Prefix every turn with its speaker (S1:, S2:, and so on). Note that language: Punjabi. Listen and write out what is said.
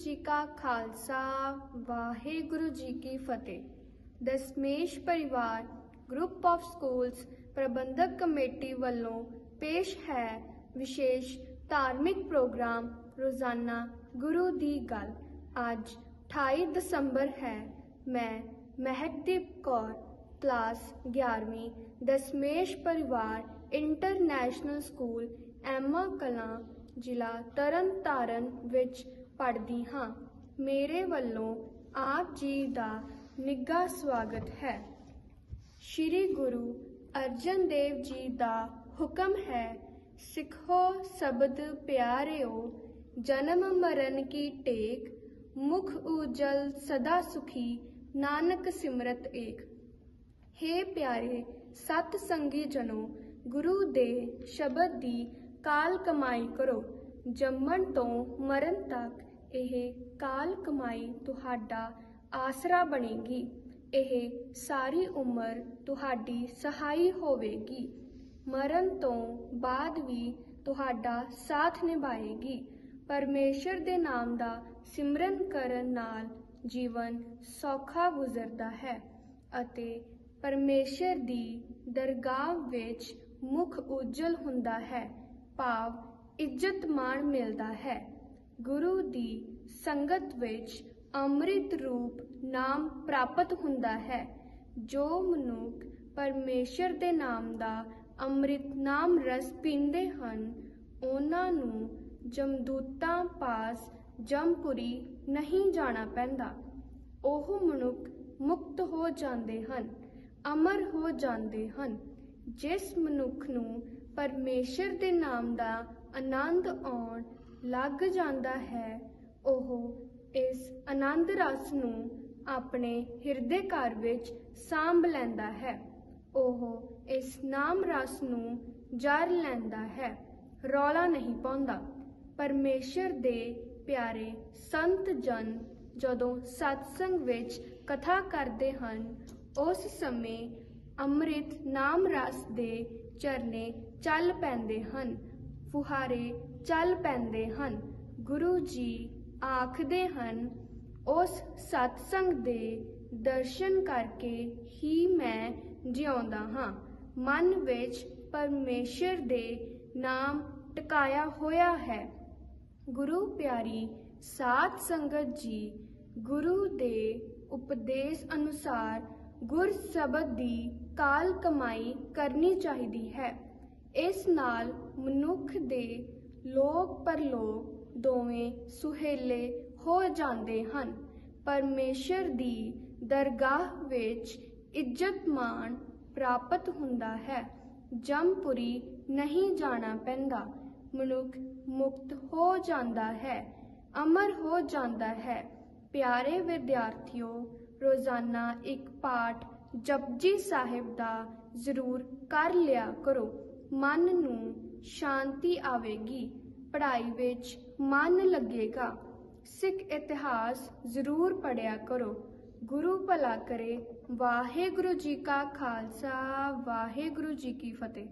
S1: ਜੀ ਕਾ ਖਾਲਸਾ, ਵਾਹਿਗੁਰੂ ਜੀ ਕੀ ਫਤਿਹ। Dashmesh Parivar group of schools Parbandhak committee ਵੱਲੋਂ ਪੇਸ਼ ਹੈ ਵਿਸ਼ੇਸ਼ ਧਾਰਮਿਕ ਪ੍ਰੋਗਰਾਮ ਰੋਜ਼ਾਨਾ ਗੁਰੂ ਦੀ ਗੱਲ। ਅੱਜ 28 ਦਸੰਬਰ ਹੈ। ਮੈਂ ਮਹਿਕਦੀਪ ਕੌਰ ਕਲਾਸ 11ਵੀਂ Dashmesh Parivar international school Emma Kalan, ਜ਼ਿਲ੍ਹਾ ਤਰਨਤਾਰਨ ਵਿੱਚ ਪੜ੍ਹਦੀ ਹਾਂ। ਮੇਰੇ ਵੱਲੋਂ ਆਪ ਜੀ ਦਾ ਨਿੱਘਾ ਸਵਾਗਤ ਹੈ। ਸ਼੍ਰੀ ਗੁਰੂ ਅਰਜਨ ਦੇਵ ਜੀ ਦਾ ਹੁਕਮ ਹੈ, ਸਿੱਖੋ ਸ਼ਬਦ ਪਿਆਰਿਓ, ਜਨਮ ਮਰਨ ਕੀ ਟੇਕ, ਮੁਖ ਉਜਲ ਸਦਾ ਸੁਖੀ, ਨਾਨਕ ਸਿਮਰਤ ਏਕ। ਹੇ ਪਿਆਰੇ ਸਤ ਸੰਗੀ ਜਨੋ, ਗੁਰੂ ਦੇ ਸ਼ਬਦ ਦੀ ਕਾਲ ਕਮਾਈ ਕਰੋ, ਜੰਮਣ ਤੋਂ ਮਰਨ ਤੱਕ ਇਹ ਕਾਲ ਕਮਾਈ ਤੁਹਾਡਾ ਆਸਰਾ ਬਣੇਗੀ। ਇਹ ਸਾਰੀ ਉਮਰ ਤੁਹਾਡੀ ਸਹਾਈ ਹੋਵੇਗੀ। ਮਰਨ ਤੋਂ ਬਾਅਦ ਵੀ ਤੁਹਾਡਾ ਸਾਥ ਨਿਭਾਏਗੀ। ਪਰਮੇਸ਼ਰ ਦੇ ਨਾਮ ਦਾ ਸਿਮਰਨ ਕਰਨ ਨਾਲ ਜੀਵਨ ਸੌਖਾ ਗੁਜ਼ਰਦਾ ਹੈ ਅਤੇ ਪਰਮੇਸ਼ਰ ਦੀ ਦਰਗਾਹ ਵਿੱਚ ਮੁਖ ਉਜਲ ਹੁੰਦਾ ਹੈ। ਭਾਵ ਇੱਜ਼ਤ ਮਾਣ ਮਿਲਦਾ ਹੈ। ਗੁਰੂ ਦੀ ਸੰਗਤ ਵਿੱਚ ਅੰਮ੍ਰਿਤ ਰੂਪ ਨਾਮ ਪ੍ਰਾਪਤ ਹੁੰਦਾ ਹੈ, ਜੋ ਮਨੁੱਖ ਪਰਮੇਸ਼ਰ ਦੇ ਨਾਮ ਦਾ ਅੰਮ੍ਰਿਤ ਨਾਮ ਰਸ ਪੀਂਦੇ ਹਨ, ਉਹਨਾਂ ਨੂੰ ਜਮਦੂਤਾਂ ਪਾਸ ਜਮਪੁਰੀ ਨਹੀਂ ਜਾਣਾ ਪੈਂਦਾ। ਉਹ ਮਨੁੱਖ ਮੁਕਤ ਹੋ ਜਾਂਦੇ ਹਨ, ਅਮਰ ਹੋ ਜਾਂਦੇ ਹਨ, ਜਿਸ ਮਨੁੱਖ ਨੂੰ ਪਰਮੇਸ਼ਰ ਦੇ ਨਾਮ ਦਾ ਆਨੰਦ ਆਉਣ ਲੱਗ ਜਾਂਦਾ ਹੈ, ਉਹ ਇਸ ਆਨੰਦ ਰਸ ਨੂੰ ਆਪਣੇ ਹਿਰਦੇ ਘਰ ਵਿੱਚ ਸਾਂਭ ਲੈਂਦਾ ਹੈ। ਉਹ ਇਸ ਨਾਮ ਰਸ ਨੂੰ ਜਰ ਲੈਂਦਾ ਹੈ, ਰੌਲਾ ਨਹੀਂ ਪਾਉਂਦਾ। ਪਰਮੇਸ਼ਰ ਦੇ ਪਿਆਰੇ ਸੰਤ ਜਨ ਜਦੋਂ ਸਤਸੰਗ ਵਿੱਚ ਕਥਾ ਕਰਦੇ ਹਨ, ਉਸ ਸਮੇਂ ਅੰਮ੍ਰਿਤ ਨਾਮ ਰਸ ਦੇ ਚਰਨੇ ਚੱਲ ਪੈਂਦੇ ਹਨ। ਫੁਹਾਰੇ ਚੱਲ ਪੈਂਦੇ ਹਨ। ਗੁਰੂ ਜੀ ਆਖਦੇ ਹਨ, ਉਸ ਸਤਸੰਗ ਦੇ ਦਰਸ਼ਨ ਕਰਕੇ ਹੀ ਮੈਂ ਜਿਉਂਦਾ ਹਾਂ। ਮਨ ਵਿੱਚ ਪਰਮੇਸ਼ਰ ਦੇ ਨਾਮ ਟਿਕਾਇਆ ਹੋਇਆ ਹੈ। ਗੁਰੂ ਪਿਆਰੀ ਸਾਧ ਸੰਗਤ ਜੀ, ਗੁਰੂ ਦੇ ਉਪਦੇਸ਼ ਅਨੁਸਾਰ ਗੁਰ ਸ਼ਬਦ ਦੀ ਕਾਲ ਕਮਾਈ ਕਰਨੀ ਚਾਹੀਦੀ ਹੈ। ਇਸ ਨਾਲ ਮਨੁੱਖ ਦੇ ਲੋਕ ਪਰਲੋਕ ਦੋਵੇਂ ਸੁਹੇਲੇ ਹੋ ਜਾਂਦੇ ਹਨ। ਪਰਮੇਸ਼ਰ ਦੀ ਦਰਗਾਹ ਵਿੱਚ ਇੱਜ਼ਤ ਮਾਣ ਪ੍ਰਾਪਤ ਹੁੰਦਾ ਹੈ। ਜਮਪੁਰੀ ਨਹੀਂ ਜਾਣਾ ਪੈਂਦਾ। ਮਨੁੱਖ ਮੁਕਤ ਹੋ ਜਾਂਦਾ ਹੈ, ਅਮਰ ਹੋ ਜਾਂਦਾ ਹੈ। ਪਿਆਰੇ ਵਿਦਿਆਰਥੀਓ, ਰੋਜ਼ਾਨਾ ਇੱਕ ਪਾਠ ਜਪਜੀ ਸਾਹਿਬ ਦਾ ਜ਼ਰੂਰ ਕਰ ਲਿਆ ਕਰੋ। ਮਨ ਨੂੰ ਸ਼ਾਂਤੀ ਆਵੇਗੀ। ਪੜ੍ਹਾਈ ਵਿੱਚ ਮਨ ਲੱਗੇਗਾ। ਸਿੱਖ ਇਤਿਹਾਸ ਜ਼ਰੂਰ ਪੜਿਆ ਕਰੋ। ਗੁਰੂ ਭਲਾ ਕਰੇ। ਵਾਹਿਗੁਰੂ ਜੀ ਕਾ ਖਾਲਸਾ, ਵਾਹਿਗੁਰੂ ਜੀ ਕੀ ਫਤਿਹ।